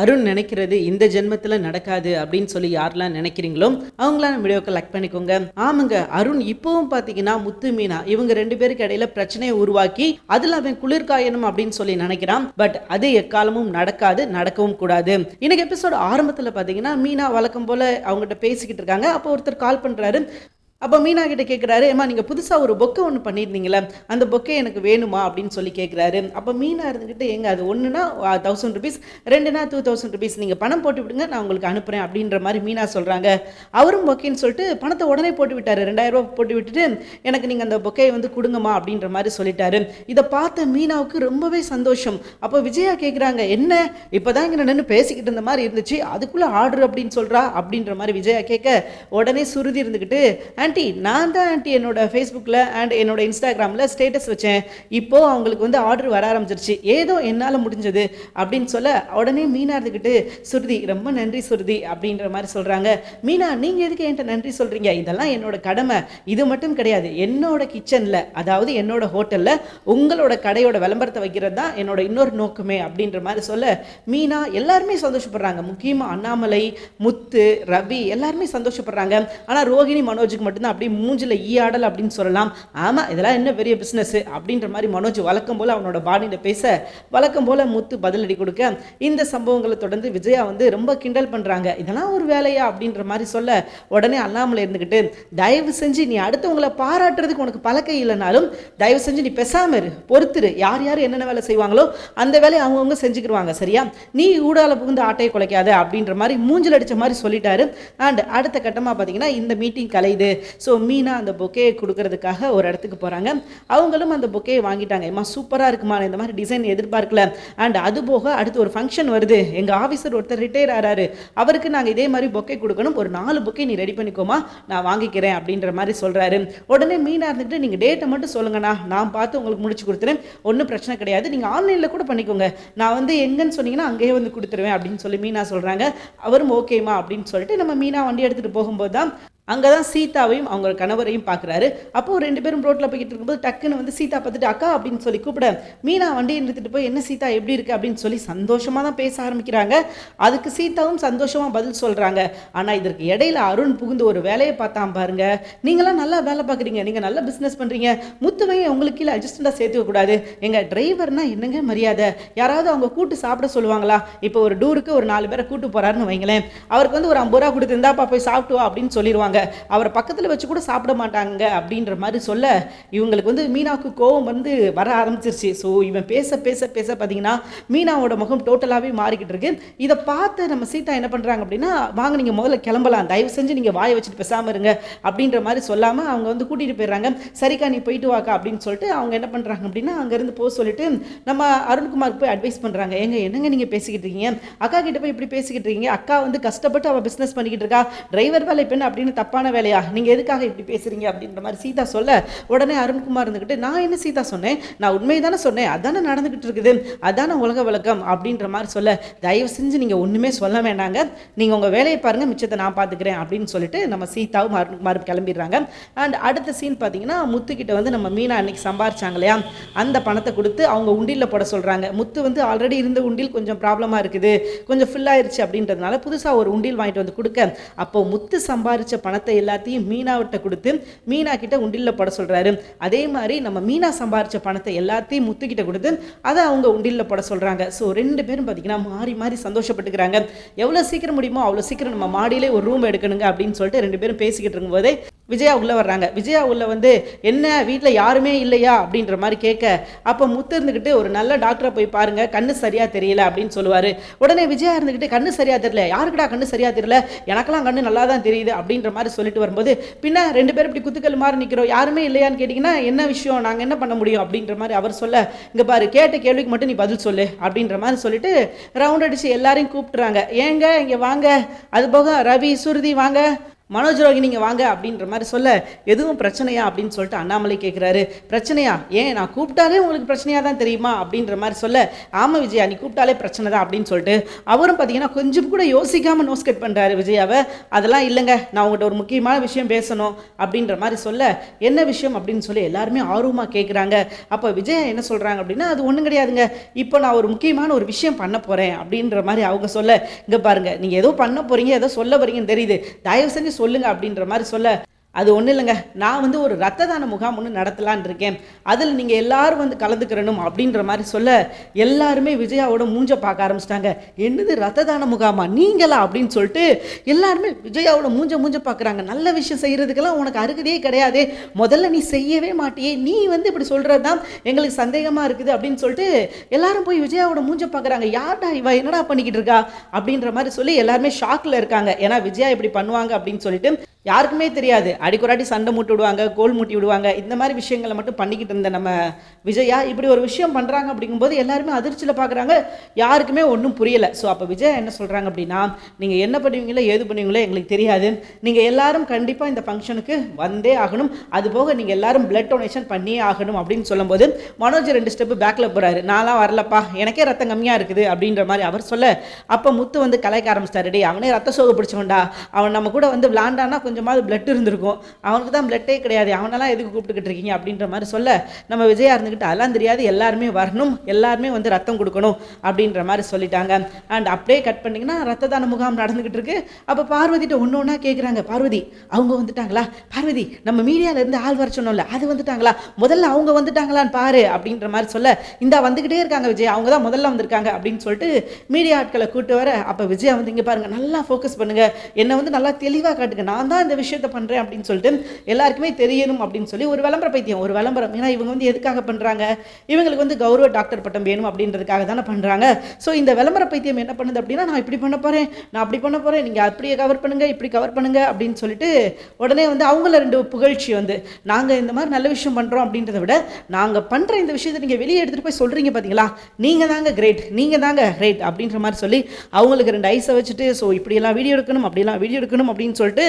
அருண் நினைக்கிறது இந்த ஜென்மத்தில் நடக்காது அப்படின்னு சொல்லி யாரெல்லாம் நினைக்கிறீங்களோ அவங்களாம் நம்ம வீடியோக்கு லைக் பண்ணிக்கோங்க. ஆமாங்க அருண் இப்போவும் பார்த்தீங்கன்னா முத்து மீனா இவங்க ரெண்டு பேருக்கு இடையில பிரச்சனையை உருவாக்கி அதில் அவன் குளிர்காயணும் அப்படின்னு சொல்லி நினைக்கிறான். பட் அது எக்காலமும் நடக்காது நடக்கவும் கூடாது. இன்னைக்கு எபிசோட் ஆரம்பத்தில் பார்த்தீங்கன்னா மீனா வழக்கம் போல அவங்ககிட்ட பேசிக்கிட்டு இருக்காங்க. அப்போ ஒருத்தர் கால் பண்ணுறாரு அப்போ மீனா கிட்ட கேட்குறாரு ஏமா நீங்கள் புதுசாக ஒரு பொக்கை ஒன்று பண்ணியிருந்தீங்களே அந்த பொக்கே எனக்கு வேணுமா? அப்படின்னு சொல்லி கேட்குறாரு அப்போ மீனா இருந்துக்கிட்டு எங்க அது ஒன்றுனா தௌசண்ட் ருபீஸ் ரெண்டுனா டூ தௌசண்ட் ருபீஸ் நீங்கள் பணம் போட்டு விடுங்க நான் உங்களுக்கு அனுப்புகிறேன் அப்படின்ற மாதிரி மீனா சொல்கிறாங்க அவரும் பொக்கேன்னு சொல்லிட்டு பணத்தை உடனே போட்டு விட்டார் ரெண்டாயிரம் ரூபாய் போட்டு விட்டுட்டு எனக்கு நீங்கள் அந்த பொக்கையை வந்து கொடுங்கம்மா அப்படின்ற மாதிரி சொல்லிட்டாரு. இதை பார்த்த மீனாவுக்கு ரொம்பவே சந்தோஷம். அப்போ விஜயா கேட்குறாங்க என்ன? இப்போ தான் இங்கே நின்று பேசிக்கிட்டு இருந்த மாதிரி இருந்துச்சு அதுக்குள்ளே ஆர்டர் அப்படின்னு சொல்கிறா அப்படின்ற மாதிரி விஜயா கேட்க உடனே சுருதி இருந்துக்கிட்டு ஆண்டி நான் தான் ஆண்டி என்னோட ஃபேஸ்புக்கில் அண்ட் என்னோட இன்ஸ்டாகிராமில் ஸ்டேட்டஸ் வச்சேன். இப்போது அவங்களுக்கு வந்து ஆர்டர் வர ஆரம்பிச்சிருச்சு. ஏதோ என்னால் முடிஞ்சது அப்படின்னு சொல்ல உடனே மீனா இருந்துக்கிட்டு சுருதி ரொம்ப நன்றி சுருதி அப்படின்ற மாதிரி சொல்கிறாங்க மீனா நீங்கள் எதுக்கு என்கிட்ட நன்றி சொல்கிறீங்க இதெல்லாம் என்னோட கடமை. இது மட்டும் கிடையாது. என்னோட கிச்சனில் அதாவது என்னோட ஹோட்டலில் உங்களோட கடையோட விளம்பரத்தை வைக்கிறது தான் என்னோட இன்னொரு நோக்கமே அப்படின்ற மாதிரி சொல்ல மீனா எல்லாருமே சந்தோஷப்படுறாங்க. முக்கியமாக அண்ணாமலை முத்து ரவி எல்லாருமே சந்தோஷப்படுறாங்க. ஆனால் ரோஹிணி மனோஜுக்கு மட்டும் மட்டும்தான் அப்படியே மூஞ்சில் ஈயாடல் அப்படின்னு சொல்லலாம். ஆமாம் இதெல்லாம் என்ன பெரிய பிஸ்னஸ் அப்படின்ற மாதிரி மனோஜ் வழக்கம் போல் அவனோட பாடியில் பேச வழக்கம் போல் முத்து பதிலடி கொடுக்க இந்த சம்பவங்களை தொடர்ந்து விஜயா வந்து ரொம்ப கிண்டல் பண்ணுறாங்க இதெல்லாம் ஒரு வேலையா? அப்படின்ற மாதிரி சொல்ல உடனே அண்ணாமலை இருந்துக்கிட்டு தயவு செஞ்சு நீ அடுத்தவங்களை பாராட்டுறதுக்கு உனக்கு பழக்கம் இல்லைனாலும் தயவு செஞ்சு நீ பெசாமல் இரு. பொறுத்துரு. யார் யார் என்னென்ன வேலை செய்வாங்களோ அந்த வேலையை அவங்கவுங்க செஞ்சுக்கிடுவாங்க சரியா? நீ ஊடால புகுந்து ஆட்டையை குலைக்காத. அப்படின்ற மாதிரி மூஞ்சில் அடித்த மாதிரி சொல்லிட்டாரு. அண்ட் அடுத்த கட்டமாக பார்த்தீங்கன்னா இந்த மீட்டிங் கலையுது. ஸோ மீனா அந்த பொக்கையை கொடுக்கறதுக்காக ஒரு இடத்துக்கு போகிறாங்க அவங்களும் அந்த பொக்கையை வாங்கிட்டாங்க. ஏமா சூப்பராக இருக்குமா? இந்த மாதிரி டிசைன் எதிர்பார்க்கல. அண்ட் அது போக அடுத்து ஒரு ஃபங்க்ஷன் வருது. எங்கள் ஆஃபீஸர் ஒருத்தர் ரிட்டையர் ஆறாரு. அவருக்கு நாங்கள் இதே மாதிரி பொக்கை கொடுக்கணும். ஒரு நாலு பொக்கை நீ ரெடி பண்ணிக்கோமா? நான் வாங்கிக்கிறேன் அப்படின்ற மாதிரி சொல்கிறாரு உடனே மீனா இருந்துட்டு நீங்கள் டேட்டை மட்டும் சொல்லுங்கண்ணா. நான் பார்த்து உங்களுக்கு முடிச்சு கொடுத்துறேன். ஒன்றும் பிரச்சனை கிடையாது. நீங்கள் ஆன்லைனில் கூட பண்ணிக்கோங்க. நான் வந்து எங்கன்னு சொன்னீங்கன்னா அங்கேயே வந்து கொடுத்துருவேன் அப்படின்னு சொல்லி மீனா சொல்கிறாங்க அவரும் ஓகேமா அப்படின்னு சொல்லிட்டு நம்ம மீனா வண்டி எடுத்துகிட்டு போகும்போது தான் அங்கே தான் சீதாவையும் அவங்க கணவரையும் பார்க்குறாரு. அப்போ ரெண்டு பேரும் ரோட்டில் போய்கிட்டு இருக்கும்போது டக்குன்னு வந்து சீதா பார்த்துட்டு அக்கா அப்படின்னு சொல்லி கூப்பிட மீனா வண்டியை நிறுத்திட்டு போய் என்ன சீதா எப்படி இருக்கு? அப்படின்னு சொல்லி சந்தோஷமாக தான் பேச ஆரம்பிக்கிறாங்க. அதுக்கு சீதாவும் சந்தோஷமாக பதில் சொல்கிறாங்க ஆனால் இதற்கு இடையில அருண் புகுந்து ஒரு வேலையை பார்த்தான் பாருங்க. நீங்களாம் நல்லா வேலை பார்க்குறீங்க. நீங்கள் நல்லா பிஸ்னஸ் பண்ணுறீங்க முத்துவையும் உங்களுக்கு கீழே அட்ஜஸ்டண்டாக சேர்த்துக்கக்கூடாது எங்கள் டிரைவர்னா என்னங்க மரியாதை? யாராவது அவங்க கூட்டு சாப்பிட சொல்லுவாங்களா? இப்போ ஒரு டூருக்கு ஒரு நாலு பேரை கூட்டு போகிறாருன்னு வைங்களேன். அவருக்கு வந்து ஒரு ஐம்பது ரூபா கொடுத்து இருந்தாப்பா போய் சாப்பிட்டு வா அப்படின்னு சொல்லிடுவாங்க அவரை பக்கத்தில் வச்சு கூட சாப்பிட மாட்டாங்க அப்படின்ற மாதிரி சொல்ல இவங்களுக்கு வந்து மீனாவுக்கு கோவம் வந்து வர ஆரம்பிச்சிருச்சு. ஸோ இவன் பேச பேச பேச பார்த்தீங்கன்னா மீனாவோட முகம் டோட்டலாகவே மாறிக்கிட்டு இருக்கு. இதை பார்த்து நம்ம சீதா என்ன பண்ணுறாங்க அப்படின்னா வாங்க நீங்கள் முதல்ல கிளம்பலாம். தயவு செஞ்சு நீங்கள் வாயை வச்சுட்டு பேசாமல் இருங்க அப்படின்ற மாதிரி சொல்லாமல் அவங்க வந்து கூட்டிகிட்டு போயிடுறாங்க. சரிக்கா நீ போயிட்டு வாக்கா அப்படின்னு சொல்லிட்டு அவங்க என்ன பண்ணுறாங்க அப்படின்னா அங்கேருந்து போக சொல்லிட்டு நம்ம அருண்குமார் போய் அட்வைஸ் பண்ணுறாங்க ஏங்க என்னங்க நீங்கள் பேசிக்கிட்டு இருக்கீங்க? அக்கா கிட்ட போய் இப்படி பேசிக்கிட்டு இருக்கீங்க. அக்கா வந்து கஷ்டப்பட்டு அவள் பிஸ்னஸ் பண்ணிக்கிட்டு இருக்கா. டிரைவர் வேலை பெண் அப்படின்னு தப்பான வேலையா? நீங்கள் எதுக்காக இப்படி பேசுகிறீங்க அப்படின்ற மாதிரி சீதா சொல்ல உடனே அருண்குமார் இருந்துக்கிட்டு நான் என்ன சீதா சொன்னேன்? நான் உண்மையை தானே சொன்னேன். அதானே நடந்துக்கிட்டு இருக்குது. அதானே உலக விளக்கம் அப்படின்ற மாதிரி சொல்ல தயவு செஞ்சு நீங்கள் ஒன்றுமே சொல்ல வேண்டாங்க. நீங்கள் உங்கள் வேலையை பாருங்கள் மிச்சத்தை நான் பார்த்துக்கிறேன் அப்படின்னு சொல்லிட்டு நம்ம சீதாவும் அருண்குமாரும் கிளம்பிடுறாங்க. அண்ட் அடுத்த சீன் பார்த்தீங்கன்னா முத்துக்கிட்ட வந்து நம்ம மீனா அன்னைக்கு சம்பாரிச்சாங்க இல்லையா? அந்த பணத்தை கொடுத்து அவங்க உண்டியில் போட சொல்கிறாங்க முத்து வந்து ஆல்ரெடி இருந்த உண்டில் கொஞ்சம் ப்ராப்ளமாக இருக்குது. கொஞ்சம் ஃபில் ஆயிடுச்சு அப்படின்றதுனால புதுசாக ஒரு உண்டில் வாங்கிட்டு வந்து கொடுக்க. அப்போ முத்து சம்பாரிச்ச பணத்தை எல்லாத்தையும் மீனாவிட்ட கொடுத்து மீனா கிட்ட உண்டில்ல போட சொல்றாரு. அதே மாதிரி நம்ம மீனா சம்பாரிச்ச பணத்தை எல்லாத்தையும் முத்துக்கிட்ட கொடுத்து அதை அவங்க உண்டில்ல போட சொல்றாங்க. ஸோ ரெண்டு பேரும் பார்த்தீங்கன்னா மாறி மாறி சந்தோஷப்பட்டுக்கிறாங்க. எவ்வளோ சீக்கிரம் முடியுமோ அவ்வளோ சீக்கிரம் நம்ம மாடியிலே ஒரு ரூம் எடுக்கணுங்க அப்படின்னு சொல்லிட்டு ரெண்டு பேரும் பேசிக்கிட்டு இருக்கும்போதே விஜயா உள்ளே வர்றாங்க. விஜயா உள்ள வந்து என்ன வீட்டில் யாருமே இல்லையா? அப்படின்ற மாதிரி கேட்க அப்போ முத்து இருந்துக்கிட்டு ஒரு நல்ல டாக்டரை போய் பாருங்க. கண்ணு சரியாக தெரியல அப்படின்னு சொல்லுவார். உடனே விஜயா இருந்துக்கிட்டு கண்ணு சரியாக தெரியல. யாருக்குடா கண்ணு சரியாக தெரியல? எனக்கெல்லாம் கண்ணு நல்லா தான் தெரியுது அப்படின்ற மாதிரி சொல்லிட்டு வரும்போது பின்ன ரெண்டு பேரும் இப்படி குத்துக்கல் மாதிரி நிற்கிறோம் யாருமே இல்லையான்னு கேட்டிங்கன்னா என்ன விஷயம்? நாங்கள் என்ன பண்ண முடியும்? அப்படின்ற மாதிரி அவர் சொல்ல இங்கே பாரு கேட்ட கேள்விக்கு மட்டும் நீ பதில் சொல்லு அப்படின்ற மாதிரி சொல்லிட்டு ரவுண்ட் அடித்து எல்லாரையும் கூப்பிட்டுறாங்க. ஏங்க இங்கே வாங்க. அது போக ரவி சுருதி வாங்க. மனோஜ் நீங்கள் வாங்க அப்படின்ற மாதிரி சொல்ல எதுவும் பிரச்சனையா? அப்படின்னு சொல்லிட்டு அண்ணாமலை கேட்குறாரு பிரச்சனையா? ஏன் நான் கூப்பிட்டாலே உங்களுக்கு பிரச்சனையாக தான் தெரியுமா? அப்படின்ற மாதிரி சொல்ல ஆமாம் விஜயா நீ கூப்பிட்டாலே பிரச்சனை தான் அப்படின்னு சொல்லிட்டு அவரும் பார்த்தீங்கன்னா கொஞ்சம் கூட யோசிக்காமல் நோஸ் கட் பண்ணுறாரு விஜயாவை. அதெல்லாம் இல்லைங்க நான் உங்கள்கிட்ட ஒரு முக்கியமான விஷயம் பேசணும் அப்படின்ற மாதிரி சொல்ல என்ன விஷயம்? அப்படின்னு சொல்லி எல்லாருமே ஆர்வமாக கேட்குறாங்க அப்போ விஜயா என்ன சொல்கிறாங்க அப்படின்னா அது ஒன்றும் கிடையாதுங்க. இப்போ நான் ஒரு முக்கியமான ஒரு விஷயம் பண்ண போகிறேன் அப்படின்ற மாதிரி அவங்க சொல்ல இங்கே பாருங்கள் நீங்கள் ஏதோ பண்ண போகிறீங்க ஏதோ சொல்ல போகிறீங்கன்னு தெரியுது. தயவு செஞ்சு சொல்லுங்க அப்படின்ற மாதிரி சொல்ல அது ஒன்றும் இல்லைங்க. நான் வந்து ஒரு ரத்த தான முகாம் ஒன்று நடத்தலான் இருக்கேன். அதில் நீங்கள் எல்லாரும் வந்து கலந்துக்கிறணும் அப்படின்ற மாதிரி சொல்ல எல்லாருமே விஜயாவோட மூஞ்ச பார்க்க ஆரம்பிச்சிட்டாங்க. என்னது ரத்த தான முகாமா? நீங்களா? அப்படின்னு சொல்லிட்டு எல்லாருமே விஜயாவோட மூஞ்ச மூஞ்ச பார்க்குறாங்க. நல்ல விஷயம் செய்கிறதுக்கெல்லாம் உனக்கு அருகதே கிடையாது. முதல்ல நீ செய்யவே மாட்டியே. நீ வந்து இப்படி சொல்கிறது தான் எங்களுக்கு சந்தேகமாக இருக்குது அப்படின்னு சொல்லிட்டு எல்லாரும் போய் விஜயாவோட மூஞ்ச பார்க்குறாங்க. யார்டா இவ? என்னடா பண்ணிக்கிட்டு இருக்கா? அப்படின்ற மாதிரி சொல்லி எல்லாருமே ஷாக்கில் இருக்காங்க. ஏன்னா விஜயா இப்படி பண்ணுவாங்க அப்படின்னு சொல்லிட்டு யாருக்குமே தெரியாது. அடிக்கொராட்டி சண்டை மூட்டி விடுவாங்க கோல் மூட்டி விடுவாங்க. இந்த மாதிரி விஷயங்களை மட்டும் பண்ணிக்கிட்டு இருந்த நம்ம விஜயா இப்படி ஒரு விஷயம் பண்ணுறாங்க அப்படிங்கும்போது எல்லாருமே அதிர்ச்சியில் பார்க்குறாங்க யாருக்குமே ஒன்றும் புரியலை. ஸோ அப்போ விஜயா என்ன சொல்கிறாங்க அப்படின்னா நீங்கள் என்ன பண்ணுவீங்களோ ஏது பண்ணுவீங்களோ எங்களுக்கு தெரியாது. நீங்கள் எல்லாரும் கண்டிப்பாக இந்த ஃபங்க்ஷனுக்கு வந்தே ஆகணும். அது போக நீங்கள் எல்லாரும் பிளட் டொனேஷன் பண்ணியே ஆகணும். அப்படின்னு சொல்லும்போது மனோஜ் ரெண்டு ஸ்டெப்பு பேக்கில் போகிறாரு நான்லாம் வரலப்பா. எனக்கே ரத்தம் கம்மியாக இருக்குது. அப்படின்ற மாதிரி அவர் சொல்ல அப்போ முத்து வந்து கலைக்க ஆரம்பிச்சிட்டாரு. அவனே ரத்த சோகை பிடிச்சவன்டா. அவன் நம்ம கூட வந்து விளாண்டானா கொஞ்சமாவது பிளட் இருந்திருக்கும். அவனுக்கு தான் பிளட்டே கிடையாது. அவனெல்லாம் எதுக்கு கூப்பிட்டுக்கிட்டு இருக்கீங்க அப்படின்ற மாதிரி சொல்ல நம்ம விஜயா இருந்துக்கிட்டு அதெல்லாம் தெரியாது. எல்லாருமே வரணும். எல்லாருமே வந்து ரத்தம் கொடுக்கணும் அப்படின்ற மாதிரி சொல்லிட்டாங்க. அண்ட் அப்படியே கட் பண்ணிங்கன்னா ரத்த தான முகாம் நடந்துக்கிட்டு இருக்கு. அப்போ பார்வதிட்ட ஒன்று ஒன்றா கேட்குறாங்க பார்வதி அவங்க வந்துட்டாங்களா? பார்வதி நம்ம மீடியாவிலேருந்து இருந்து ஆள் வர சொன்னோம்ல அது வந்துட்டாங்களா? முதல்ல அவங்க வந்துட்டாங்களான்னு பாரு அப்படின்ற மாதிரி சொல்ல இந்தா வந்துக்கிட்டே இருக்காங்க விஜய். அவங்க தான் முதல்ல வந்திருக்காங்க அப்படின்னு சொல்லிட்டு மீடியா ஆட்களை கூட்டு வர அப்போ விஜயா வந்து இங்கே பாருங்க நல்லா ஃபோக்கஸ் பண்ணுங்க. என்னை வந்து நல்லா தெளிவாக காட்டுங்க. நான் தான் இந்த விஷயத்த பண்ணுறேன் அப்படின்னு சொல்லிட்டு எல்லாருக்குமே தெரியணும் அப்படின்னு சொல்லி ஒரு விளம்பர பைத்தியம் ஒரு விளம்பரம். ஏன்னா இவங்க வந்து எதுக்காக பண்ணுறாங்க இவங்களுக்கு வந்து கௌரவ டாக்டர் பட்டம் வேணும் அப்படின்றதுக்காக தானே பண்ணுறாங்க ஸோ இந்த விளம்பர பைத்தியம் என்ன பண்ணுது அப்படின்னா நான் இப்படி பண்ண போகிறேன் நான் அப்படி பண்ண போகிறேன் நீங்கள் அப்படியே கவர் பண்ணுங்கள் இப்படி கவர் பண்ணுங்க அப்படின்னு சொல்லிட்டு உடனே வந்து அவங்கள ரெண்டு புகழ்ச்சி வந்து நாங்கள் இந்த மாதிரி நல்ல விஷயம் பண்ணுறோம் அப்படின்றத விட நாங்கள் பண்ணுற இந்த விஷயத்தை நீங்கள் வெளியே எடுத்துகிட்டு போய் சொல்கிறீங்க பார்த்தீங்களா நீங்கள் தாங்க கிரேட் நீங்கள் தாங்க கிரேட் அப்படின்ற மாதிரி சொல்லி அவங்களுக்கு ரெண்டு ஐஸை வச்சுட்டு ஸோ இப்படியெல்லாம் வீடியோ எடுக்கணும் அப்படியெல்லாம் வீடியோ எடுக்கணும் அப்படின்னு சொல்லிட்டு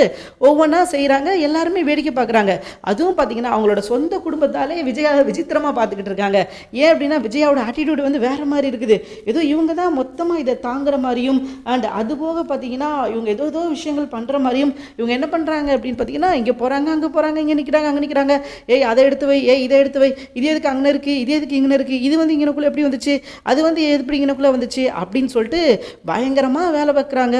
ஒவ்வொன்றா செய்கிறாங்க எல்லாருமே வேடிக்கை பார்க்குறாங்க. அதுவும் பார்த்தீங்கன்னா அவங்களோட சொந்த குடும்பத்தாலே விஜயா விசித்திரமாக பார்த்துக்கிட்டு இருக்காங்க. ஏன் அப்படின்னா விஜயாவோட ஆட்டிடியூடு வந்து வேறு மாதிரி இருக்குது. ஏதோ இவங்க தான் மொத்தமாக இதை தாங்குற மாதிரியும் அண்ட் அது போக பார்த்தீங்கன்னா இவங்க ஏதோ ஏதோ விஷயங்கள் பண்ணுற மாதிரியும் இவங்க என்ன பண்ணுறாங்க அப்படின்னு பார்த்தீங்கன்னா இங்கே போகிறாங்க அங்கே போகிறாங்க இங்கே நிற்கிறாங்க அங்கே நிற்கிறாங்க ஏய் அதை எடுத்து வை ஏய் இதை எடுத்து வை. இது எதுக்கு அங்கே இருக்குது இது எதுக்கு இங்கே இருக்குது இது வந்து இங்கனக்குள்ளே எப்படி வந்துச்சு அது வந்து எப்படி இங்கனக்குள்ளே வந்துச்சு அப்படின்னு சொல்லிட்டு பயங்கரமாக வேலை பார்க்குறாங்க.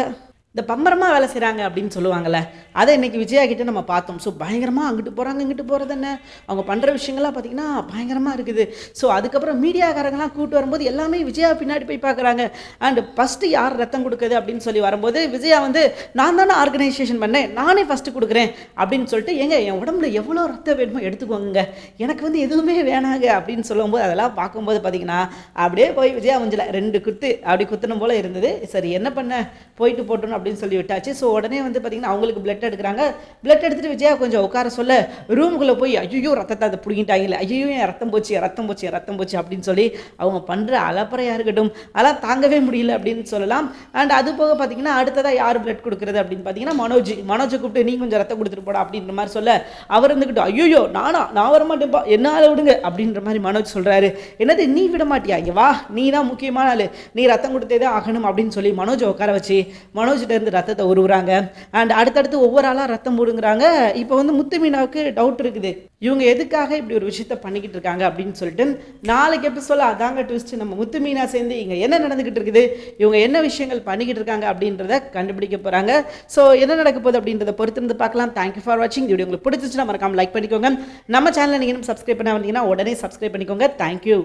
இந்த பம்பரமாக வேலை செய்கிறாங்க அப்படின்னு சொல்லுவாங்கள்ல அதை இன்னைக்கு விஜயா கிட்ட நம்ம பார்த்தோம். ஸோ பயங்கரமாக அங்கிட்டு போகிறாங்க இங்கிட்டு போகிறது என்ன? அவங்க பண்ணுற விஷயங்கள்லாம் பார்த்தீங்கன்னா பயங்கரமாக இருக்குது. ஸோ அதுக்கப்புறம் மீடியாக்காரங்களாம் கூப்பிட்டு வரும்போது எல்லாமே விஜயா பின்னாடி போய் பார்க்குறாங்க. அண்ட் ஃபஸ்ட்டு யார் ரத்தம் கொடுக்குது அப்படின்னு சொல்லி வரும்போது விஜயா வந்து நான் தானே ஆர்கனைசேஷன் பண்ணேன் நானே ஃபஸ்ட்டு கொடுக்குறேன் அப்படின்னு சொல்லிட்டு ஏங்க என் உடம்புல எவ்வளோ ரத்தம் வேணுமோ எடுத்துக்கோங்க எனக்கு வந்து எதுவுமே வேணாங்க அப்படின்னு சொல்லும்போது அதெல்லாம் பார்க்கும்போது பார்த்தீங்கன்னா அப்படியே போய் விஜயா மஞ்சள் ரெண்டு குத்து அப்படி குத்துன போல் இருந்தது. சரி என்ன பண்ண? போயிட்டு போட்டோன்னு அப்படின்னு சொல்லி விட்டாச்சு. ஸோ உடனே வந்து பார்த்தீங்கன்னா அவங்களுக்கு பிளட் எடுக்கிறாங்க. பிளட் எடுத்துட்டு விஜயா கொஞ்சம் உட்கார சொல்ல ரூமுக்குள்ளே போய் ஐயோ ரத்தத்தை அதை பிடிங்கிட்டாங்களே. ஐயோ என் ரத்தம் போச்சு ரத்தம் போச்சு ரத்தம் போச்சு அப்படின்னு சொல்லி அவங்க பண்ணுற அலப்பறையாக இருக்கட்டும். அதெல்லாம் தாங்கவே முடியல அப்படின்னு சொல்லலாம். அண்ட் அது போக பார்த்தீங்கன்னா அடுத்ததாக யார் பிளட் கொடுக்குறது அப்படின்னு பார்த்தீங்கன்னா மனோஜ். மனோஜை கூப்பிட்டு நீ கொஞ்சம் ரத்தம் கொடுத்துட்டு போடா அப்படின்ற மாதிரி சொல்ல அவர் இருந்துக்கிட்டு ஐயோ நானா? நான் வரமாட்டேன்ப்பா என்னால் விடுங்க அப்படின்ற மாதிரி மனோஜ் சொல்கிறாரு என்னது நீ விட மாட்டியா? இங்கே வா. நீ தான் முக்கியமான ஆள். நீ ரத்தம் கொடுத்தே தான் ஆகணும் அப்படின்னு சொல்லி மனோஜை உட்கார வச்சு மனோஜ்கிட்ட இருந்து ரத்தத்தை உருவுறாங்க. அண்ட் அடுத்தடுத்து ஒவ்வொரு ஆளாக ரத்தம் போடுங்கிறாங்க இப்போ வந்து முத்து மீனாவுக்கு டவுட் இருக்குது. இவங்க எதுக்காக இப்படி ஒரு விஷயத்த பண்ணிக்கிட்டு இருக்காங்க அப்படின்னு சொல்லிட்டு நாளைக்கு எப்படி சொல்ல அதாங்க ட்விஸ்ட் நம்ம முத்துமீனா சேர்ந்து இங்கே என்ன நடந்துக்கிட்டு இருக்குது? இவங்க என்ன விஷயங்கள் பண்ணிக்கிட்டு இருக்காங்க அப்படின்றத கண்டுபிடிக்க போகிறாங்க ஸோ என்ன நடக்க போகுது அப்படின்றத பொறுத்திருந்து பார்க்கலாம். தேங்க்யூ ஃபார் வாட்சிங் இது உங்களுக்கு பிடிச்சிச்சுன்னா மறக்காமல் லைக் பண்ணிக்கோங்க. நம்ம சேனலை நீங்கள் சப்ஸ்கிரைப் பண்ண வந்தீங்கன்னா உடனே சப்ஸ்கிரைப் பண்ணிக்கோங்க. தேங்க்யூ